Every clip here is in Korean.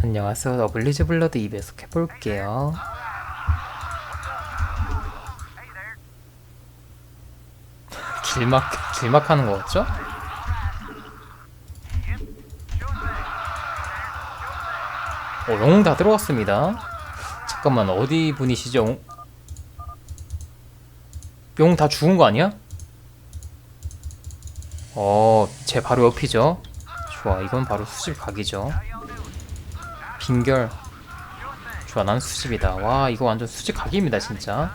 안녕하세요. 더블리즈 블러드 2 배속 해볼게요. 길막, 길막 하는 거 같죠? 어, 영웅 다 들어왔습니다. 잠깐만, 어디 분이시죠? 영웅, 영웅 다 죽은 거 아니야? 어, 제 바로 옆이죠? 좋아, 이건 바로 수집 각이죠. 빈결. 좋아 난 수집이다. 와 이거 완전 수집 각입니다 진짜.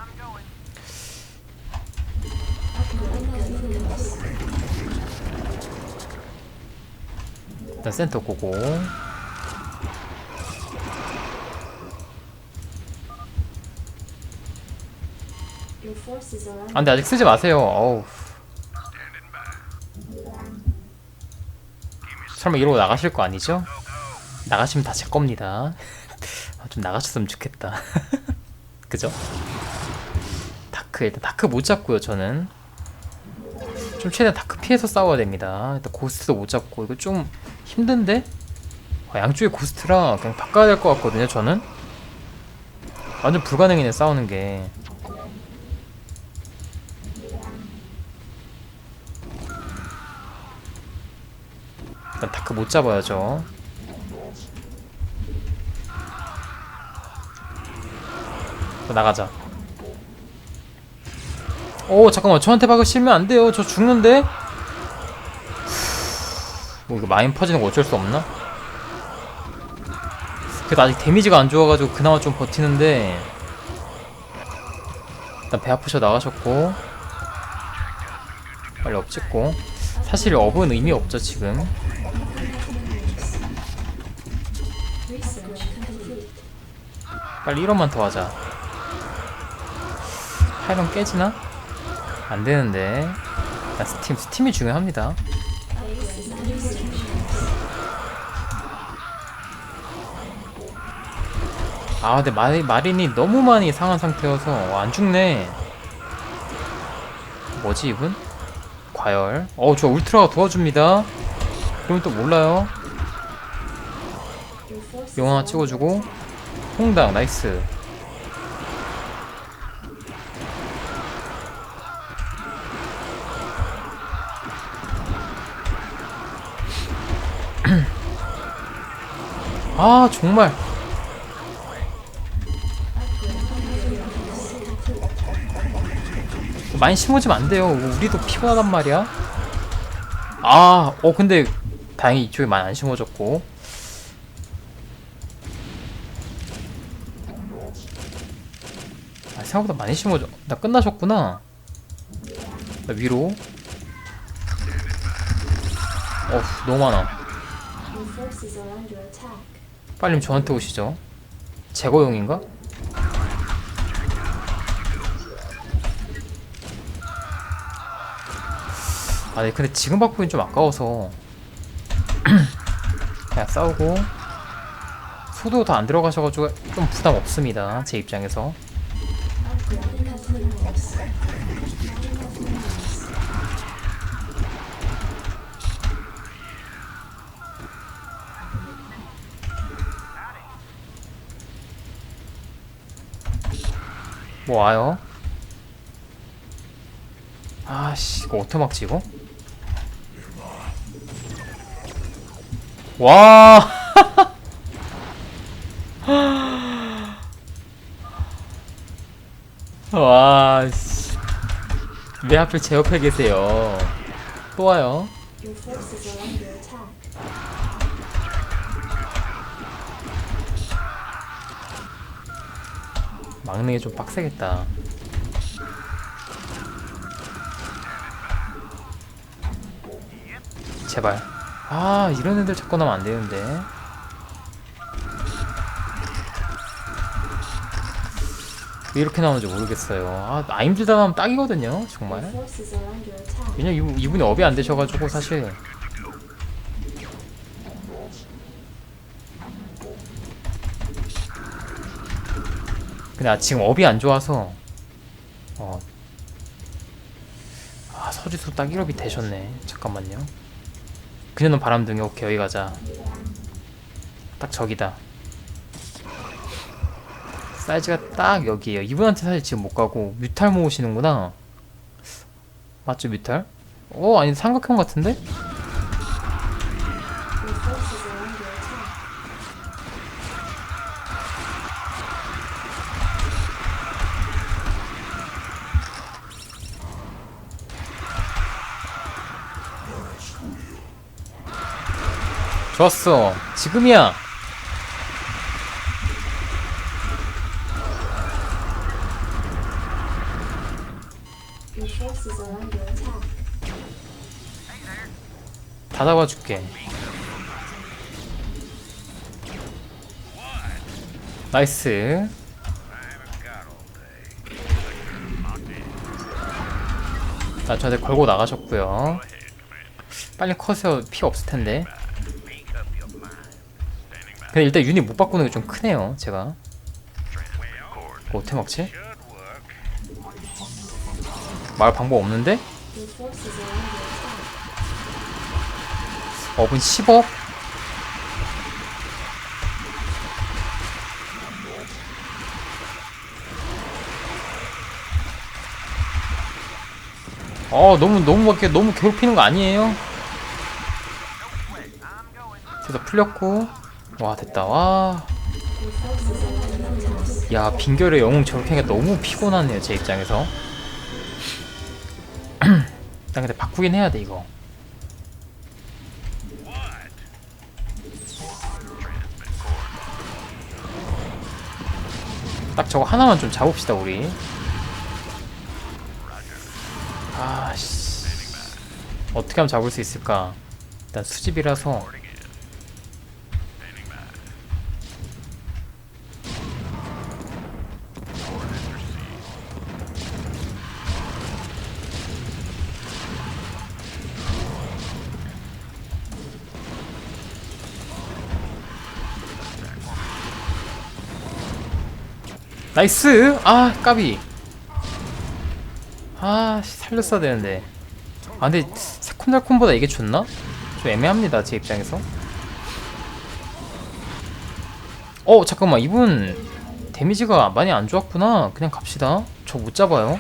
일단 센터 고고. are 아 아직 쓰지 마세요. 어우. 설마 이러고 나가실 거 아니죠? 나가시면 다 제 겁니다. 아, 좀 나가셨으면 좋겠다. 그죠? 다크 일단 다크 못 잡고요 저는. 좀 최대한 다크 피해서 싸워야 됩니다. 일단 고스트도 못 잡고. 이거 좀 힘든데? 아, 양쪽에 고스트라 그냥 바꿔야 될 것 같거든요 저는. 완전 불가능이네 싸우는 게. 일단 다크 못 잡아야죠. 나가자. 오 잠깐만 저한테 박을 실면 안 돼요. 저 죽는데. 뭐 이거 마인 퍼지는 거 어쩔 수 없나? 그래도 아직 데미지가 안 좋아가지고 그나마 좀 버티는데 일단 배 아프셔 나가셨고 빨리 업 찍고 사실 업은 의미 없죠 지금. 빨리 1원만 더 하자 8원 깨지나? 안 되는데. 야, 스팀 스팀이 중요합니다. 아 근데 마, 마린이 너무 많이 상한 상태여서 와, 안 죽네. 뭐지 이분? 과열. 어우 저 울트라가 도와줍니다. 그럼 또 몰라요. 용 하나 찍어주고. 홍당 나이스 아 정말 많이 심어지면 안 돼요 우리도 피곤하단 말이야 아 어 근데 다행히 이쪽에 많이 안 심어졌고 아, 생각보다 많이 심어져. 나 끝나셨구나. 나 위로. 어후, 너무 많아. 빨리 저한테 오시죠. 제거용인가? 아, 네, 근데 지금 바꾸긴 좀 아까워서. 그냥 싸우고. 소도 다 안 들어가셔가지고 좀 부담 없습니다. 제 입장에서. 뭐 와요? 아씨 이거 어떻게 막지 이거? 와! 와, 씨. 왜 하필 제 옆에 계세요? 또 와요? 막는 게 좀 빡세겠다. 제발. 아, 이런 애들 자꾸 나면 안 되는데. 왜 이렇게 나오는지 모르겠어요. 아, 아임즈다 나면 딱이거든요, 정말. 왜냐면 이분- 이분이 업이 안 되셔가지고, 사실. 근데 아, 지금 업이 안 좋아서 어. 아 서지수 딱 1업이 되셨네 잠깐만요 그녀는 바람둥이 오케이 여기 가자 딱 저기다 사이즈가 딱 여기에요 이분한테 사실 지금 못 가고 뮤탈 모으시는구나 맞죠 뮤탈? 어 아니 삼각형 같은데? 좋았어. 지금이야. 다 잡아줄게. 나이스. 나 저한테 걸고 나가셨고요. 빨리 커서 피 없을 텐데. 근데 일단 유닛 못 바꾸는 게 좀 크네요. 제가. 뭐 어떻게 먹지? 말 방법 없는데? 업은 10억? 어 너무 너무 밖에 너무 괴롭히는 거 아니에요? 그래서 풀렸고 와 됐다. under attack. 빈결의 영웅 저렇게 하니까 너무 피곤하네요 제 입장에서. 난 근데 바꾸긴 해야 돼 이거. 딱 저거 하나만 좀 잡읍시다 우리. 아씨. 어떻게 하면 잡을 수 있을까? 일단 수집이라서 나이스. 아 까비. 아 씨, 살렸어야 되는데. 아 근데 세콘달콤보다 이게 좋나? 좀 애매합니다 제 입장에서. 어 잠깐만. 이분 데미지가 많이 안 좋았구나. 그냥 갑시다. 저 못 잡아요.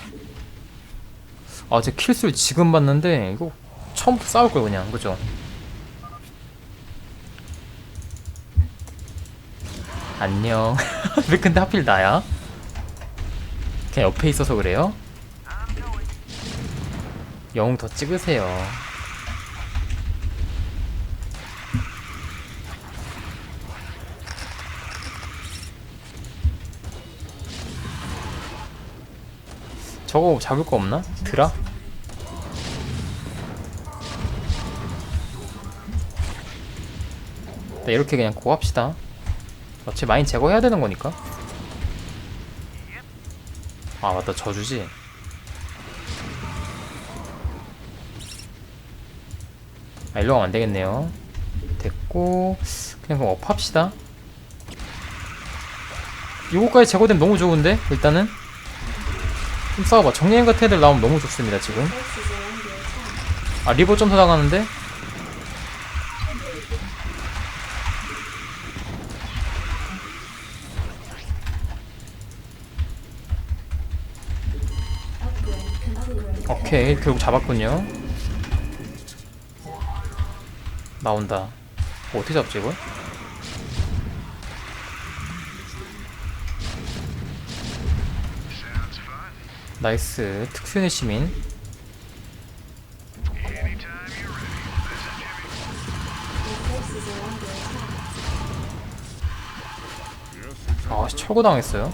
아 제 킬수를 지금 봤는데 이거 처음부터 싸울 걸 그냥. 그죠? 안녕. 왜 근데 하필 나야? 그냥 옆에 있어서 그래요? 영웅 더 찍으세요. 저거 잡을 거 없나? 드라? 네, 이렇게 그냥 고합시다. 어차피 마인 제거해야 되는 거니까. 아 맞다 저주지. 아 일로 가면 안 되겠네요. 됐고 그냥 그럼 업합시다. 요거까지 제거되면 너무 좋은데 일단은 좀 싸워봐. 정리행 같은 애들 나오면 너무 좋습니다 지금. 아 리버 점사 당하는데 오케이 결국 잡았군요. 나온다. 뭐 어떻게 잡지 이걸? 나이스 특수연의 시민. 아 씨, 철거 당했어요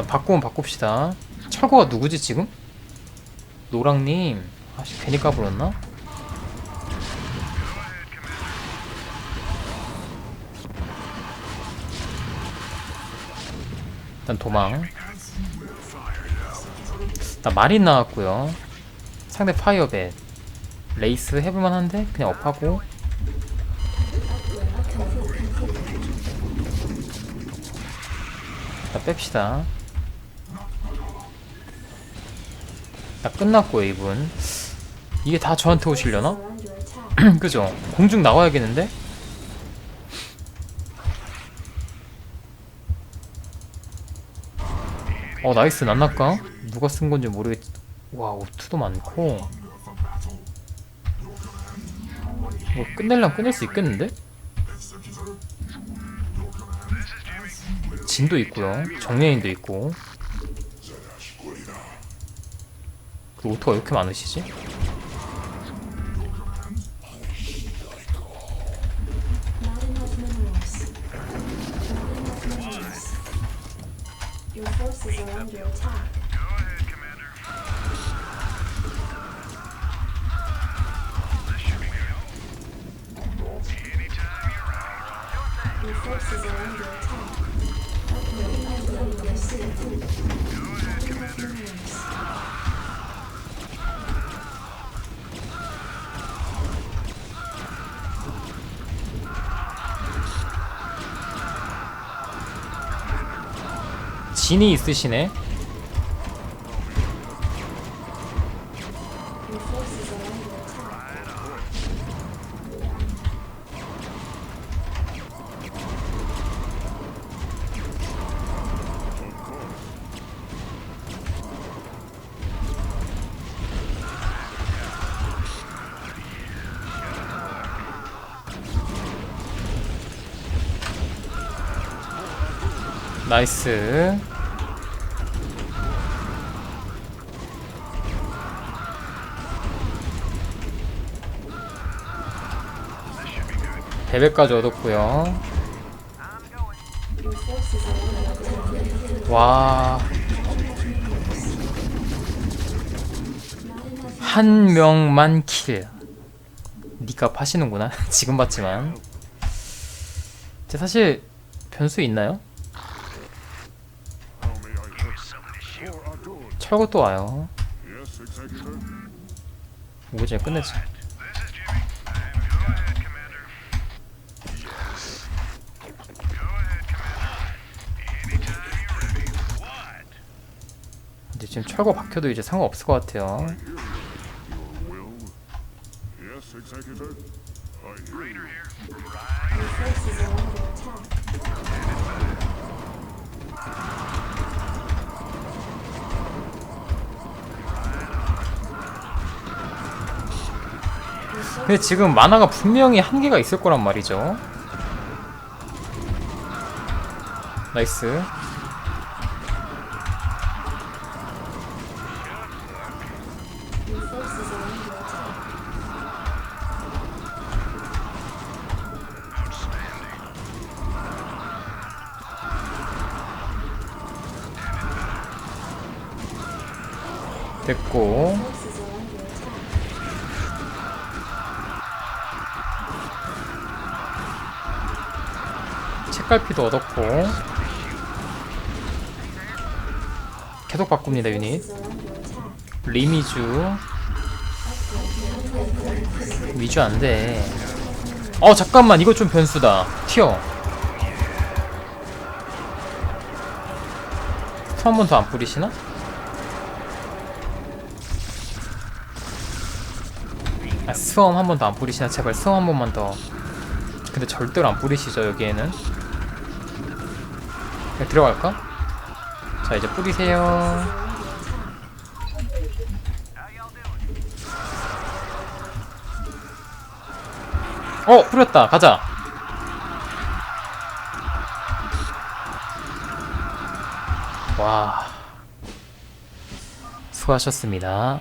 일단 바꾸면 바꿉시다. 철거가 누구지 지금? 노랑님. 아씨 괜히 까불었나? 일단 도망. 나 마린 나왔고요. 상대 파이어벳. 레이스 해볼만 한데? 그냥 업하고. 자 뺍시다 나 끝났고요 이분 이게 다 저한테 오시려나? 그죠? 공중 나와야겠는데? 어 나이스 난나까? 누가 쓴 건지 모르겠. 와 오투도 많고. 뭐 끝낼랑 끝낼 수 있겠는데? 진도 있고요. 정예인도 있고. 그 오토가 왜 이렇게 많으시지? 진이 있으시네. 나이스. 베베까지 얻었고요. 와, 한 명만 킬. 니가 파시는구나. 지금 봤지만. 제 사실 변수 있나요? 철거 또 와요. 전에 끝내지. 근데 지금 철거 박혀도 이제 상관없을 것 같아요. 근데 지금 만화가 분명히 한계가 있을 거란 말이죠. 나이스. 책갈피도 얻었고. 계속 바꿉니다, 유닛. 리미주. 위주 안 돼. 어, 잠깐만. 이거 좀 변수다. 튀어. 한 번 더 안 뿌리시나? 아, 스엄 한번 더 안 뿌리시나? 제발 스엄 한 번만 더. 근데 절대로 안 뿌리시죠, 여기에는. 그냥 들어갈까? 자, 이제 뿌리세요. 어 뿌렸다 가자 와 수고하셨습니다